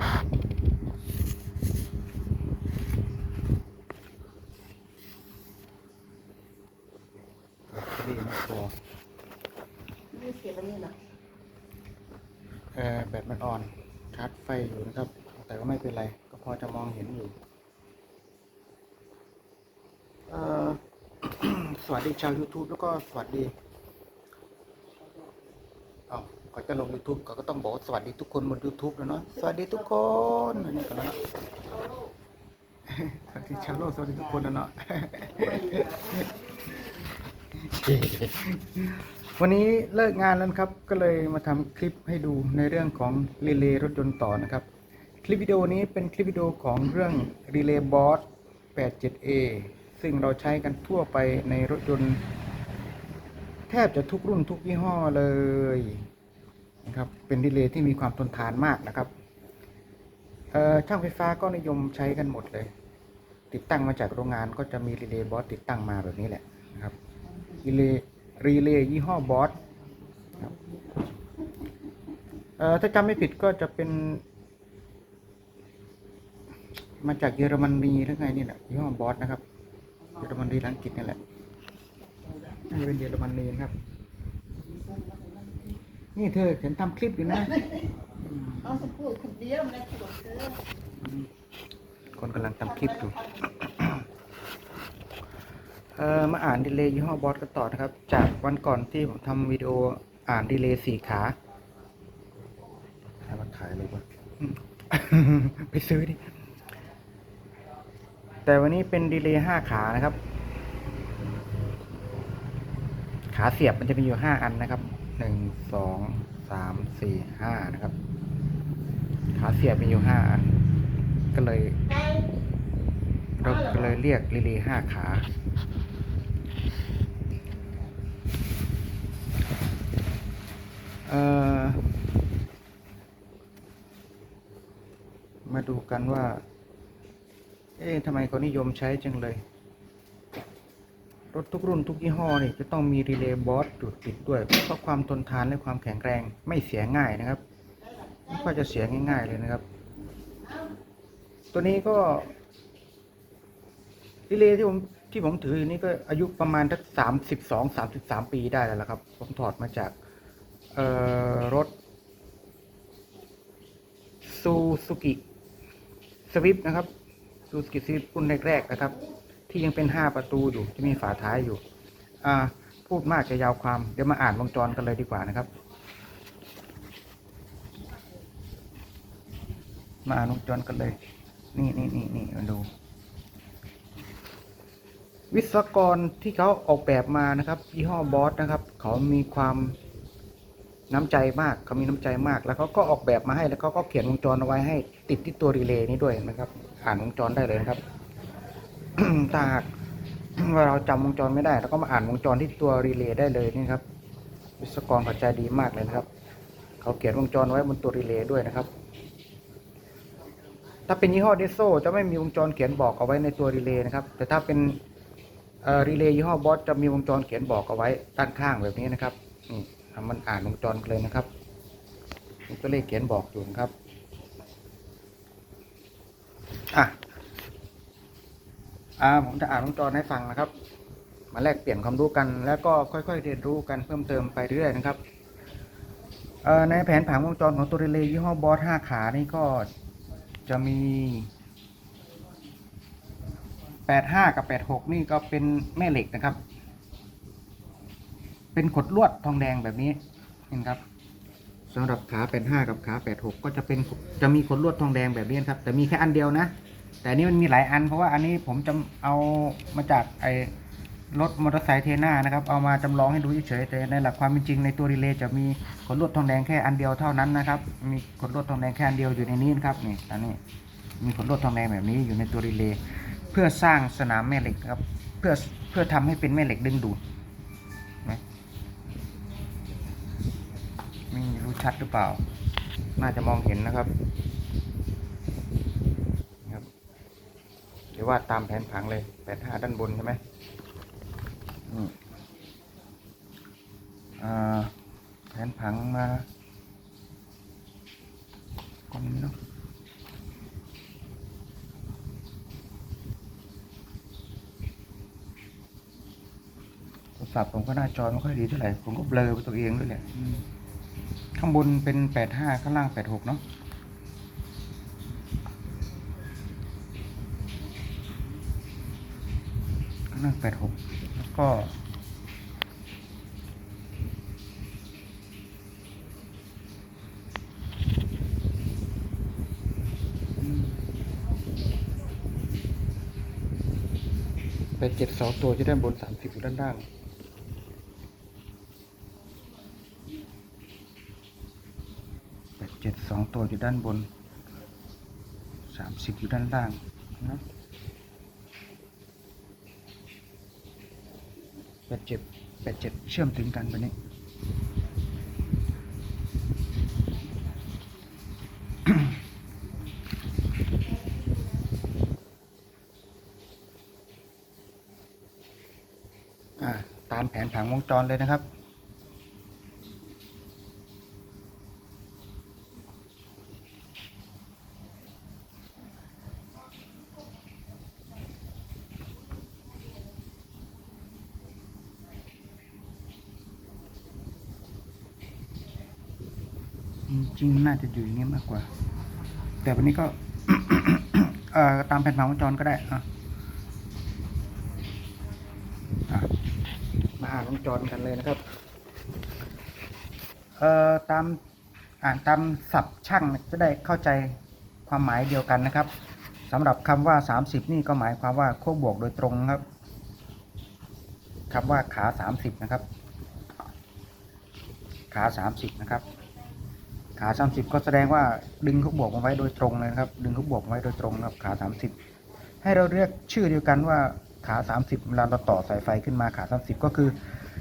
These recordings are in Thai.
แบตเตอรี่ไม่พอนี่เสียบอันนี้เหรอเออแบตมันอ่อนชาร์จไฟอยู่นะครับ แต่ก็ไม่เป็นไร ก็พอจะมองเห็นอยู่ เออ สวัสดีชาว YouTube แล้วก็สวัสดี อาก่อนจะลง YouTube ก็ก็ต้องบอกสวัสดีทุกคนบน YouTube แล้วเนาะสวัสดีทุกคนอันนี้ก่อนแล้วเนาะสวัสดีชาวโลกสวัสดีทุกคนนะเนาะวันนี้เลิกงานแล้วครับ ก็เลยมาทำคลิปให้ดูในเรื่องของรีเลย์รถยนต์ต่อนะครับ คลิปวิดีโอนี้เป็นคลิปวิดีโอของเรื่อง Relay Boss 87A ซึ่งเราใช้กันทั่วไปในรถยนต์ แทบจะทุกรุ่นทุกยี่ห้อเลยนะครับเป็นรีเลย์ที่มีความทนทานมากนะครับช่างไฟฟ้าก็นิยมใช้กันหมดเลย ติดตั้งมาจากโรงงานก็จะมีรีเลย์บอสติดตั้งมาแบบนี้แหละนะครับรีเลย์รีเลย์ยี่ห้อบอสถ้าจำไม่ผิดก็จะเป็น มาจากเยอรมนีหรือไงนี่แหละยี่ห้อบอสนะครับเยอรมนีอังกฤษนี่แหละ น่าจะเป็นเยอรมนีนะครับ นี่เธอฉันทำคลิปอยู่นะอืมเอาสักพูดคนเดียวมันได้ขวดเด้อคนกำลังทำคลิปอยู่เอ่อมาอ่านดีเลย์ยี่ห้อบอสกันต่อนะครับ จากวันก่อนที่ผมทำวิดีโออ่านดีเลย์สี่ขาให้มันขายเลยวะอืมไปซื้อดิแต่วันนี้เป็นดีเลย์ห้าขานะครับ ขาเสียบมันจะมีอยู่ห้าอันนะครับหนึ่งสองสามสี่ห้านะครับ ขาเสียบมีอยู่ห้าอัน ก็เลยเราก็เลยเรียกลิลีห้าขาเอ่อมาดูกันว่า เอ๊ะทำไมเขานิยมใช้จังเลย รถทุกรุ่นทุกยี่ห้อนี่จะต้องมีรีเลย์บอสจุดติดด้วยเพราะความทนทานและความแข็งแรงไม่เสียง่ายนะครับไม่ค่อยจะเสียง่าย ๆ เลยนะครับ ตัวนี้ก็รีเลย์ที่ผมที่ผมถืออยู่นี่ก็อายุประมาณสักสามสิบสองสามสิบสามปีได้แล้วละครับ ผมถอดมาจากเอ่อรถซูซูกิสวิฟนะครับซูซูกิสวิฟรุ่นแรกๆนะครับ ที่ยังเป็นห้าประตูอยู่ที่มีฝาท้ายอยู่ อ่า พูดมากจะยาวความ เดี๋ยวมาอ่านวงจรกันเลยดีกว่านะครับ มาอ่านวงจรกันเลย นี่นี่นี่นี่มาดู วิศวกรที่เขาออกแบบมานะครับยี่ห้อบอสนะครับ เขามีความน้ำใจมากเขามีน้ำใจมาก แล้วเขาก็ออกแบบมาให้ แล้วเขาก็เขียนวงจรเอาไว้ให้ ติดที่ตัวรีเลย์นี้ด้วยนะครับ อ่านวงจรได้เลยนะครับ ถ้าหากว่าเราจำวงจรไม่ได้เราก็มาอ่านวงจรที่ตัวรีเลย์ได้เลยนี่ครับ วิศวกรเขาใจดีมากเลยนะครับ เขาเขียนวงจรไว้บนตัวรีเลย์ด้วยนะครับ ถ้าเป็นยี่ห้อเดโซจะไม่มีวงจรเขียนบอกเอาไว้ในตัวรีเลย์นะครับ แต่ถ้าเป็นรีเลย์ยี่ห้อบอสจะมีวงจรเขียนบอกเอาไว้ด้านข้างแบบนี้นะครับนี่มันอ่านวงจรเลยนะครับตัวเลขเขียนบอกอยู่นะครับอะ อ่าผมจะอ่านวงจรให้ฟังนะครับ มาแลกเปลี่ยนความรู้กัน แล้วก็ค่อยๆ เรียนรู้กันเพิ่มเติมไปเรื่อยๆนะครับในแผนผังวงจรของตัวรีเลย์ยี่ห้อบอส5ขานี่ก็จะมี 85 กับ 86 นี่ก็เป็นแม่เหล็กนะครับ เป็นขดลวดทองแดงแบบนี้เห็นครับสำหรับขา 85 กับขา 86 ก็จะเป็นจะมีขดลวดทองแดงแบบนี้นครับ แต่มีแค่อันเดียวนะ แต่นนี้มันมีหลายอันเพราะว่าอันนี้ผมจะเอามาจากไอ้รถมอเตอร์ไซค์เทน่านะครับ เอามาจำลองให้ดูเฉยๆแต่ในหลักความเป็นจริงในตัวรีเลย์จะมีขดลวดทองแดงแค่อันเดียวเท่านั้นนะครับ มีขดลวดทองแดงแค่อันเดียวอยู่ในนี้นะครับนี่อันนี้มีขดลวดทองแดงแบบนี้อยู่ในตัวรีเลย์เพื่อสร้างสนามแม่เหล็กครับเพื่อเพื่อทำให้เป็นแม่เหล็กดึงดูดไม่รู้ชัดหรือเปล่า น่าจะมองเห็นนะครับ ดี๋ว่าตามแผนผังเลยแปดห้าด้านบนใช่ไหมแผนผังมาตรงนี้เนาะโทรศับผมก็หน้าจอไม่ค่อยดีเท่าไหร่ ผมก็เบลอไปตัวเองด้วยแหละข้างบนเป็นแปดห้าข้างล่างแปดหกเนาะ ข้างล่งแปดหกแล้วก็แปดเจ็ดสองตัวจะด้านบนสามสิบอยู่ด้านล่างแปดเจ็ดสองตัวอยู่ด้านบนสามสิบอยู่ด้านล่างนะ แปดเจ็ดแปดเจ็ดเชื่อมถึงกันแบบนี้อ่ตามแผนผังวงจรเลยนะครับ จ ริงๆ น่าจะอยู่อย่างนี้มากกว่า แต่วันนี้ก็ เอ่อตามแผนผังวงจรก็ได้อะอะมาอ่านวงจรกันเลยนะครับ เอ่อตามอ่านตามศัพท์ช่างจะได้เข้าใจความหมายเดียวกันนะครับสำหรับคำว่า 30 นี่ก็หมายความว่าโค้บวกโดยตรงครับคำว่าขา 30 นะครับ ขา 30 นะครับ ขา 30 ก็แสดงว่าดึงโค้บวกมาไว้โดยตรงเลยนะครับ ดึงโค้บวกมาไว้โดยตรงนะครับขา 30 ให้เราเรียกชื่อเดียวกันว่าขา 30เวลาเราต่อสายไฟขึ้นมาขา 30 ก็คือ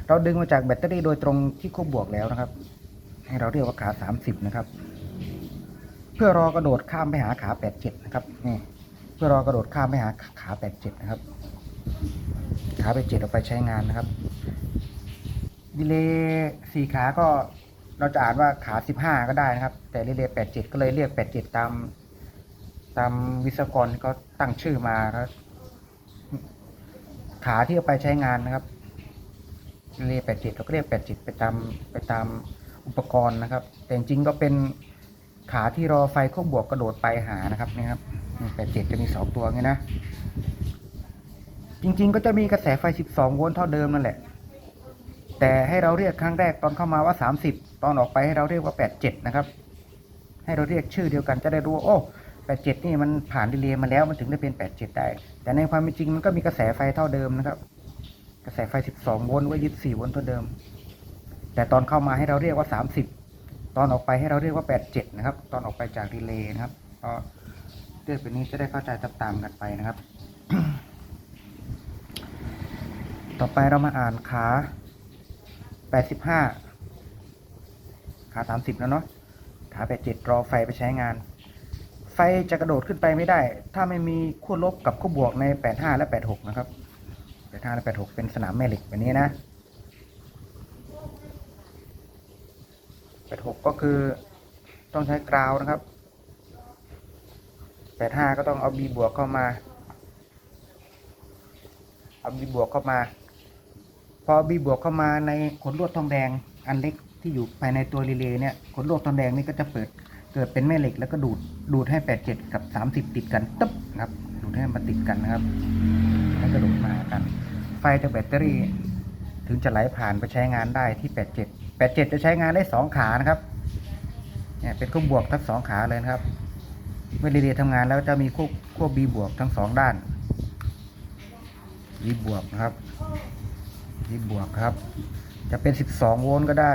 เราดึงมาจากแบตเตอรี่โดยตรงที่ควบบวกแล้วนะครับ ให้เราเรียกว่าขา 30 นะครับ เพื่อรอกระโดดข้ามไปหาขา 87 นะครับนี่เพื่อรอกระโดดข้ามไปหาขา 87 นะครับ ขา 87 เราไปใช้งานนะครับดีเลย์สี่ขาก็ เราจะอ่านว่าขา15ก็ได้นะครับ แต่ดีเลย์87ก็เลยเรียก87ตาม ตามวิศวกรที่เขาตั้งชื่อมาครับขาที่เอาไปใช้งานนะครับ เรียกแปดเจิตเราก็เรียกแปดเจิตไปตามไปตามอุปกรณ์นะครับ แต่จริงก็เป็นขาที่รอไฟควบบวกกระโดดไปหานะครับนี่ครับแปดเจิตจะมีสองตัวงี้นะ จริง ๆ ก็จะมีกระแสไฟ 12 โวลต์เท่าเดิมนั่นแหละ แต่ให้เราเรียกครั้งแรกตอนเข้ามาว่า 30 ตอนออกไปให้เราเรียกว่า 87 นะครับ ให้เราเรียกชื่อเดียวกันจะได้รู้ว่าโอ้ 87 นี่มันผ่านดีเลย์มาแล้วมันถึงได้เป็น 87 ได้ แต่ในความเป็นจริงมันก็มีกระแสไฟเท่าเดิมนะครับ กระแสไฟ 12 โวลต์ไว้ยึด4โวลต์เท่าเดิม แต่ตอนเข้ามาให้เราเรียกว่า 30 ตอนออกไปให้เราเรียกว่า 87 นะครับ ตอนออกไปจากดีเลย์นะครับก็เรื่องแบบนี้จะได้เข้าใจตามๆกันไปนะครับ ต่อไปเรามาอ่านขา 85า 30 แล้วเนาะขา87 รอไฟไปใช้งาน ไฟจะกระโดดขึ้นไปไม่ได้ ถ้าไม่มีขั้วลบกับขั้วบวกใน 85 และ 86 นะครับแปดห้าและแปดหกเป็นสนามแม่เหล็กแบบนี้นะแปดหกก็คือต้องใช้กราวนะครับแปดห้าก็ต้องเอาบีบวกเข้ามา เอาบีบวกเข้ามา พอบีบวกเข้ามาในขนลวดทองแดงอันเล็ก ที่อยู่ภายในตัวรีเลย์เนี่ยขนลวดทองแดงนี่ก็จะเปิดเกิดเป็นแม่เหล็กแล้วก็ดูดดูดให้แปดเจ็ดกับสามสิบติดกันตึ๊บนะครับดูดให้มันติดกันนะครับให้วกระโดดมากัน ไฟจากแบตเตอรี่ถึงจะไหลผ่านไปใช้งานได้ที่ 87 87 จะใช้งานได้ 2 ขานะครับเนี่ยเป็นขั้วบวกทั้งสองขาเลยนะครับ เมื่อรีเลย์ทำงานแล้วจะมีขั้วขั้ว B บวกทั้งสองด้าน B บวกนะครับ B บวกครับ จะเป็น 12 โวลต์ก็ได้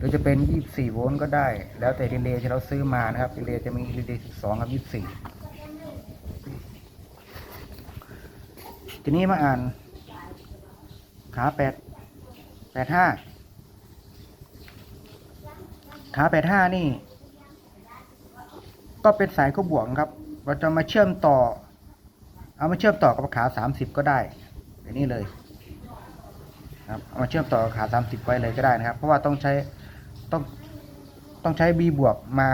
หรือจะเป็น 24 โวลต์ก็ได้ แล้วแต่รีเลย์ที่เราซื้อมานะครับรีเลย์จะมีรีเลย์12 กับ 24 ทีนี้มาอ่านขาแปดแปดห้าขาแปดห้านี่ ก็เป็นสายข้บวกครับ เราจะมาเชื่อมต่อ เอามาเชื่อมต่อกับขาสามสิบก็ได้แบบนี้เลยครับเอามาเชื่อมต่อกับขาสามสิบไว้เลยก็ได้นะครับ เพราะว่าต้องใช้ ต้องต้องใช้ B บวกมา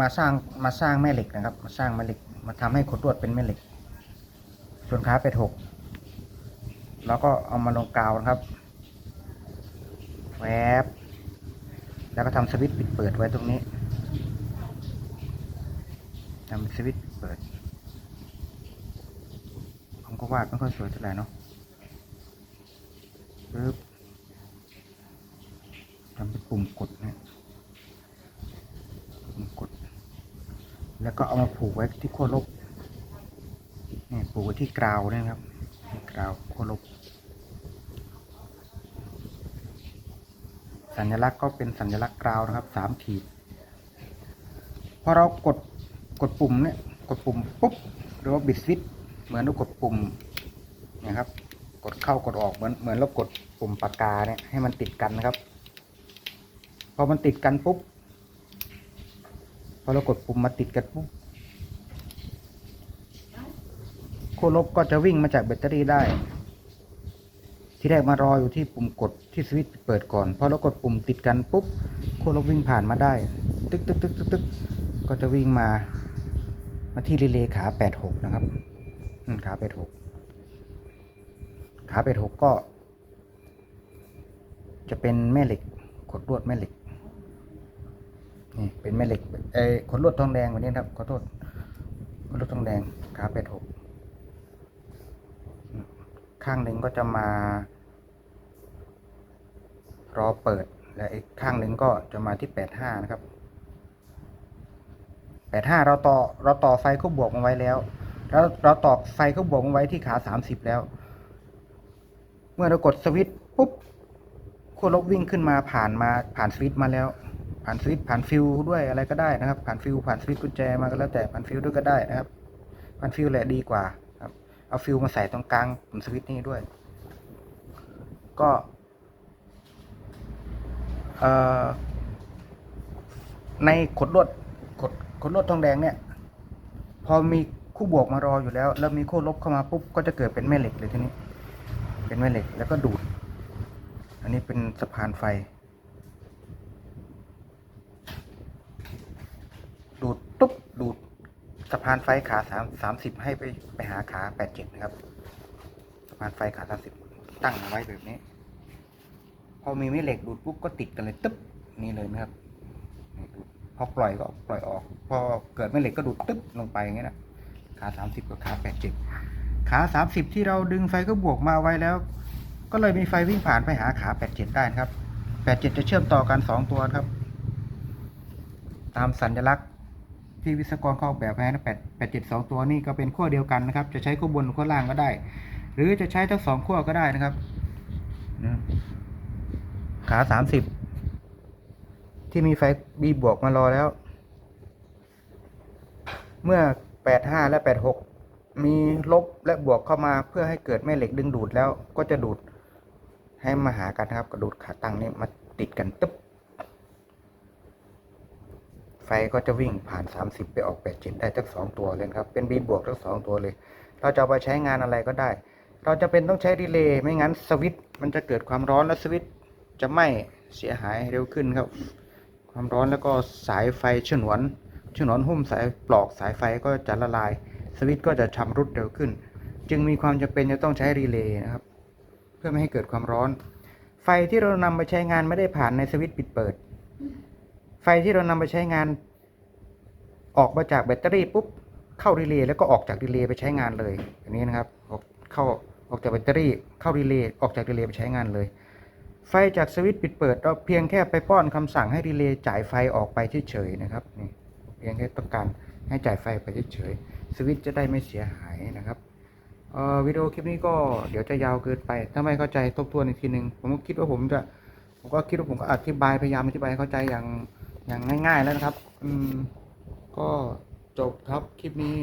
มาสร้างมาสร้างแม่เหล็กนะครับ มาสร้างแม่เหล็ก มาทำให้ขดลวดเป็นแม่เหล็ก ส่วนขาเป็ดหกแล้วก็เอามาลงกาวนะครับแวบแล้วก็ทำสวิตช์ปิดเปิดไว้ตรงนี้ทำสวิตช์ปิดเปิดผมก็วาดไม่ค่อยสวยเท่าไหร่เนาะปึ๊บ ทำเป็นปุ่มกดนะปุ่มกด แล้วก็เอามาผูกไว้ที่ขั้วลบนี่ผูกไว้ที่กราวนะครับกราวขั้วลบ สัญลักษณ์ก็เป็นสัญลักษณ์กราวนะครับสามขีดพอเรากดกดปุ่มเนี่ยกดปุ่มปุ๊บหรือว่าบิดสวิตช์เหมือนเรากดปุ่มนะครับ กดเข้ากดออกเหมือนเหมือนเรากดปุ่มปากกาเนี่ยให้มันติดกันนะครับ พอมันติดกันปุ๊บ พอเรากดปุ่มมาติดกันปุ๊บขั้วลบก็จะวิ่งมาจากแบตเตอรี่ได้ ที่แรกมารออยู่ที่ปุ่มกดที่สวิตช์เปิดก่อน พอเรากดปุ่มติดกันปุ๊บขั้วลบวิ่งผ่านมาได้ ตึกตึกตึกตึกตึกก็จะวิ่งมา มาที่รีเลย์ขา86นะครับอืมขา86ขา86ก็ จะเป็นแม่เหล็ก ขดลวดแม่เหล็ก นี่เป็นแม่เหล็กเอ้ขดลวดทองแดงวันนี้ครับขอโทษขดลวดทองแดงขา86อืมข้างหนึ่งก็จะมารอเปิด และอีกข้างหนึ่งก็จะมาที่85นะครับแปดห้าเราต่อเราต่อไฟเข้าบวกมาไว้แล้ว แล้วเราต่อไฟเข้าบวกมาไว้ที่ขาสามสิบแล้ว เมื่อเรากดสวิตช์ปุ๊บขั้วลบวิ่งขึ้นมาผ่านมาผ่านสวิตช์มาแล้ว ผ่านสวิตช์ผ่านฟิวด้วยอะไรก็ได้นะครับ ผ่านฟิวผ่านสวิตช์กุญแจมาก็แล้วแต่ผ่านฟิวด้วยก็ได้นะครับ ผ่านฟิวแหละดีกว่าครับ เอาฟิวมาใส่ตรงกลางปุ่มสวิตช์นี่ด้วย ก็เอ่อในขดลวดขดขดลวดทองแดงเนี่ย พอมีคู่บวกมารออยู่แล้ว แล้วมีคู่ลบเข้ามาปุ๊บก็จะเกิดเป็นแม่เหล็กเลยทีนี้ เป็นแม่เหล็กแล้วก็ดูด อันนี้เป็นสะพานไฟ ดูด ตุ๊บดูดสะพานไฟขาสามสามสิบให้ไปไปหาขาแปดเจ็ดนะครับสะพานไฟขาสามสิบตั้งเอาไว้แบบนี้ พอมีแม่เหล็กดูดปุ๊บก็ติดกันเลยตึ๊บนี่เลยนะครับพอปล่อยก็ปล่อยออก พอเกิดแม่เหล็กก็ดูดตึ๊บลงไปอย่างเงี้ยนะขาสามสิบกับขาแปดเจ็ดขาสามสิบที่เราดึงไฟก็บวกมาไว้แล้ว ก็เลยมีไฟวิ่งผ่านไปหาขาแปดเจ็ดได้นะครับแปดเจ็ดจะเชื่อมต่อกันสองตัวครับ ตามสัญลักษณ์ ที่วิศวกรเขาออกแบบไว้นะแปดแปดเจ็ดสองตัวนี่ก็เป็นขั้วเดียวกันนะครับ จะใช้ขั้วบนขั้วล่างก็ได้ หรือจะใช้ทั้งสองขั้วก็ได้นะครับขาสามสิบที่มีไฟบีบวกมารอแล้ว เมื่อ85และ86มีลบและบวกเข้ามาเพื่อให้เกิดแม่เหล็กดึงดูดแล้วก็จะดูดให้มาหากันนะครับกระดูดขาตั้งนี่มาติดกันตึ๊บ ไฟก็จะวิ่งผ่าน 30 ไปออก87ได้ทั้งสองตัวเลยครับ เป็นบีบวกทั้งสองตัวเลย เราจะเอาไปใช้งานอะไรก็ได้ เราจะเป็นต้องใช้ดีเลย์ไม่งั้นสวิตช์มันจะเกิดความร้อนและสวิตช์จะไหม้เสียหายเร็วขึ้นครับ ความร้อนแล้วก็สายไฟฉนวนฉนวนหุ้มสายปลอกสายไฟก็จะละลาย สวิตช์ก็จะชำรุดเร็วขึ้น จึงมีความจำเป็นจะต้องใช้รีเลย์นะครับ เพื่อไม่ให้เกิดความร้อน ไฟที่เรานำไปใช้งานไม่ได้ผ่านในสวิตช์ปิดเปิด ไฟที่เรานำไปใช้งาน ออกมาจากแบตเตอรี่ปุ๊บเข้ารีเลย์แล้วก็ออกจากรีเลย์ไปใช้งานเลยอันนี้นะครับออกเข้าออกจากแบตเตอรี่เข้ารีเลย์ออกจากรีเลย์ไปใช้งานเลย ไฟจากสวิตช์ปิดเปิดเราเพียงแค่ไปป้อนคำสั่งให้รีเลย์จ่ายไฟออกไปเฉยๆนะครับนี่เพียงแค่ต้องการให้จ่ายไฟไปเฉยๆสวิตช์จะได้ไม่เสียหายนะครับเอ่อวิดีโอคลิปนี้ก็เดี๋ยวจะยาวเกินไป ถ้าไม่เข้าใจทบทวนอีกทีหนึ่งผมก็คิดว่าผมจะ ผมก็คิดว่าผมก็อธิบายพยายามอธิบายให้เข้าใจอย่าง อย่างง่าย ๆ แล้วนะครับ อืม ก็จบครับ คลิปนี้